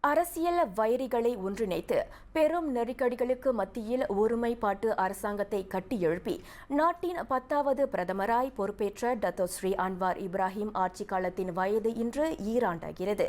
அரசியல் வைரிகளை ஒன்றிணைத்து பெரும் நெருக்கடிகளுக்கு மத்தியில் ஒருமைப்பாட்டு அரசாங்கத்தை கட்டியெழுப்பி நாட்டின் பத்தாவது பிரதமராய் பொறுப்பேற்ற டத்தோ ஸ்ரீ அன்வார் இப்ராஹிம் ஆட்சி காலத்தின் வயது இன்று ஈராண்டாகிறது.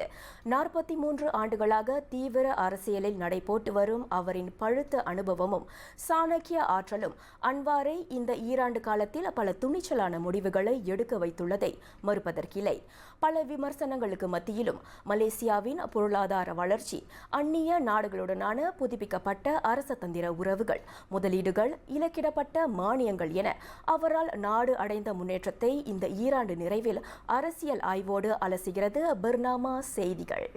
நாற்பத்தி மூன்று ஆண்டுகளாக தீவிர அரசியலில் நடைபோட்டு வரும் அவரின் பழுத்த அனுபவமும் சாணக்கிய ஆற்றலும் அன்வாரை இந்த ஈராண்டு காலத்தில் பல துணிச்சலான முடிவுகளை எடுக்க வைத்துள்ளதை மறுப்பதற்கில்லை. பல விமர்சனங்களுக்கு மத்தியிலும் மலேசியாவின் பொருளாதார வளர்ச்சி அந்நிய நாடுகளுடனான புதுப்பிக்கப்பட்ட அரச தந்திர உறவுகள் முதலீடுகள் இலக்கிடப்பட்ட மானியங்கள் என அவரால் நாடு அடைந்த முன்னேற்றத்தை இந்த ஈராண்டு நிறைவில் அரசியல் ஆய்வோடு அலசுகிறது பர்னாமா செய்திகள்.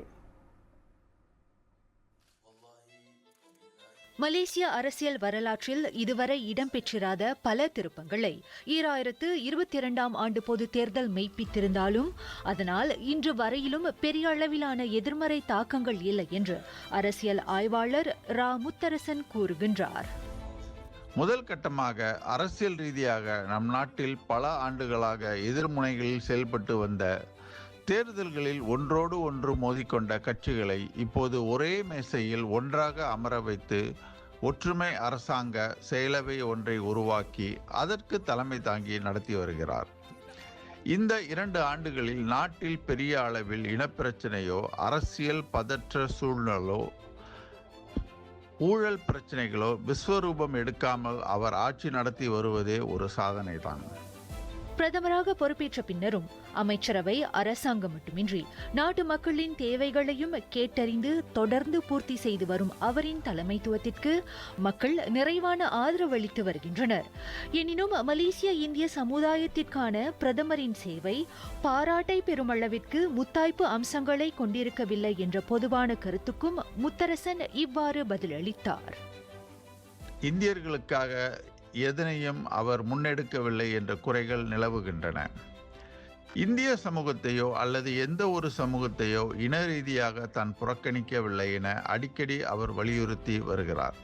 மலேசிய அரசியல் வரலாற்றில் இதுவரை இடம்பெற்றிராத பல திருப்பங்களை ஈராயிரத்து இருபத்தி இரண்டாம் ஆண்டு பொது தேர்தல் மெய்ப்பித்திருந்தாலும் அதனால் இன்று வரையிலும் பெரிய அளவிலான எதிர்மறை தாக்கங்கள் இல்லை என்று அரசியல் ஆய்வாளர் ரா. முத்தரசன் கூறுகின்றார். முதல் கட்டமாக அரசியல் ரீதியாக நம் நாட்டில் பல ஆண்டுகளாக எதிர்முனைகளில் செயல்பட்டு வந்த தேர்தல்களில் ஒன்றோடு ஒன்று மோதிக்கொண்ட கட்சிகளை இப்போது ஒரே மேசையில் ஒன்றாக அமர வைத்து ஒற்றுமை அரசாங்க செயலவை ஒன்றை உருவாக்கி அதற்கு தலைமை தாங்கி நடத்தி வருகிறார். இந்த இரண்டு ஆண்டுகளில் நாட்டில் பெரிய அளவில் இனப்பிரச்சனையோ அரசியல் பதற்ற சூழ்நிலோ ஊழல் பிரச்சனைகளோ விஸ்வரூபம் எடுக்காமல் அவர் ஆட்சி நடத்தி வருவதே ஒரு சாதனைதான். பிரதமராக பொறுப்பேற்ற பின்னரும் அமைச்சரவை அரசாங்கம் மட்டுமின்றி நாட்டு மக்களின் தேவைகளையும் கேட்டறிந்து தொடர்ந்து பூர்த்தி செய்து வரும் அவரின் தலைமைத்துவத்திற்கு மக்கள் நிறைவான ஆதரவு அளித்து வருகின்றனர். எனினும் மலேசிய இந்திய சமுதாயத்திற்கான பிரதமரின் சேவை பாராட்டை பெருமளவிற்கு முத்தாய்ப்பு அம்சங்களை கொண்டிருக்கவில்லை என்ற பொதுவான கருத்துக்கும் முத்தரசன் இவ்வாறு பதிலளித்தார். இந்தியர்களுக்காக எதனையும் அவர் முன்னெடுக்கவில்லை என்ற குறைகள் நிலவுகின்றன. இந்திய சமூகத்தையோ அல்லது எந்த ஒரு சமூகத்தையோ இன ரீதியாக தான் புறக்கணிக்கவில்லை என அடிக்கடி அவர் வலியுறுத்தி வருகிறார்.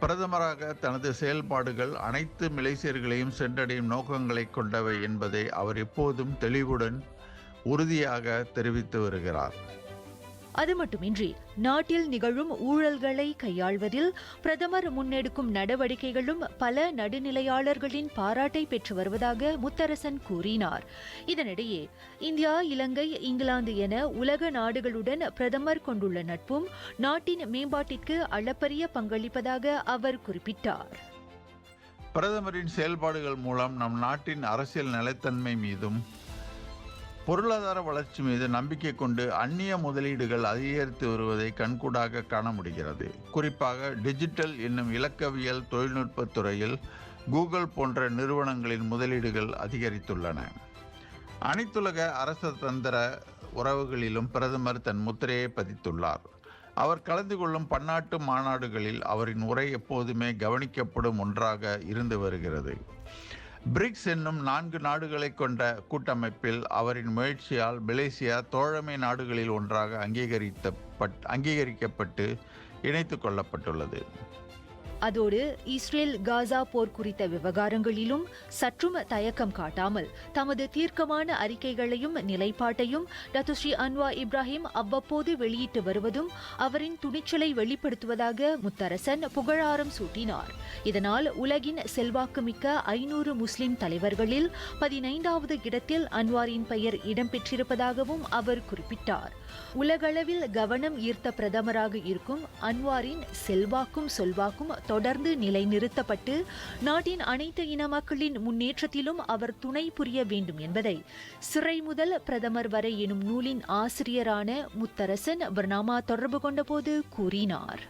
பிரதமராக தனது செயல்பாடுகள் அனைத்து மலேசியர்களையும் சென்றடையும் நோக்கங்களை கொண்டவை என்பதை அவர் எப்போதும் தெளிவுடன் உறுதியாக தெரிவித்து வருகிறார். அது மட்டுமின்றி நாட்டில் நிகழும் ஊழல்களை கையாள்வதில் பிரதமர் முன்னெடுக்கும் நடவடிக்கைகளும் பல நடுநிலையாளர்களின் பாராட்டை பெற்று வருவதாக முத்தரசன் கூறினார். இதனிடையே இந்தியா இலங்கை இங்கிலாந்து என உலக நாடுகளுடன் பிரதமர் கொண்டுள்ள நட்பும் நாட்டின் மேம்பாட்டிற்கு அளப்பரிய பங்களிப்பதாக அவர் குறிப்பிட்டார். பிரதமரின் செயல்பாடுகள் மூலம் நம் நாட்டின் அரசியல் நிலைத்தன்மை மீதும் பொருளாதார வளர்ச்சி மீது நம்பிக்கை கொண்டு அந்நிய முதலீடுகள் அதிகரித்து வருவதை கண்கூடாக காண முடிகிறது. குறிப்பாக டிஜிட்டல் என்னும் இலக்கவியல் தொழில்நுட்பத் துறையில் கூகுள் போன்ற நிறுவனங்களின் முதலீடுகள் அதிகரித்துள்ளன. அனைத்துலக அரச தந்திர உறவுகளிலும் பிரதமர் தன் முத்திரையை பதித்துள்ளார். அவர் கலந்து கொள்ளும் பன்னாட்டு மாநாடுகளில் அவரின் உரை எப்போதுமே கவனிக்கப்படும் ஒன்றாக இருந்து வருகிறது. பிரிக்ஸ் என்னும் நான்கு நாடுகளை கொண்ட கூட்டமைப்பில் அவரின் முயற்சியால் மலேசியா தோழமை நாடுகளில் ஒன்றாக அங்கீகரித்த அங்கீகரிக்கப்பட்டு இணைத்து கொள்ளப்பட்டுள்ளது. அதோடு இஸ்ரேல் காசா போர் குறித்த விவகாரங்களிலும் சற்றும் தயக்கம் காட்டாமல் தமது தீர்க்கமான அறிக்கைகளையும் நிலைப்பாட்டையும் டத்துஸ்ரீ அன்வா இப்ராஹிம் அவ்வப்போது வெளியிட்டு வருவதும் அவரின் துணிச்சலை வெளிப்படுத்துவதாக முத்தரசன் புகழாரம் சூட்டினார். இதனால் உலகின் செல்வாக்குமிக்க ஐநூறு முஸ்லிம் தலைவர்களில் பதினைந்தாவது இடத்தில் அன்வாரின் பெயர் இடம்பெற்றிருப்பதாகவும் அவர் குறிப்பிட்டார். உலகளவில் கவனம் ஈர்த்த பிரதமராக இருக்கும் அன்வாரின் செல்வாக்கும் சொல்வாக்கும் தொடர்ந்து நிலைநிறுத்தப்பட்டு நாட்டின் அனைத்து இன மக்களின் முன்னேற்றத்திலும் அவர் துணை புரிய வேண்டும் என்பதை சிறை முதல் பிரதமர் வரை எனும் நூலின் ஆசிரியரான முத்தரசன் பர்னாமா தொடர்பு கொண்டபோது கூறினார்.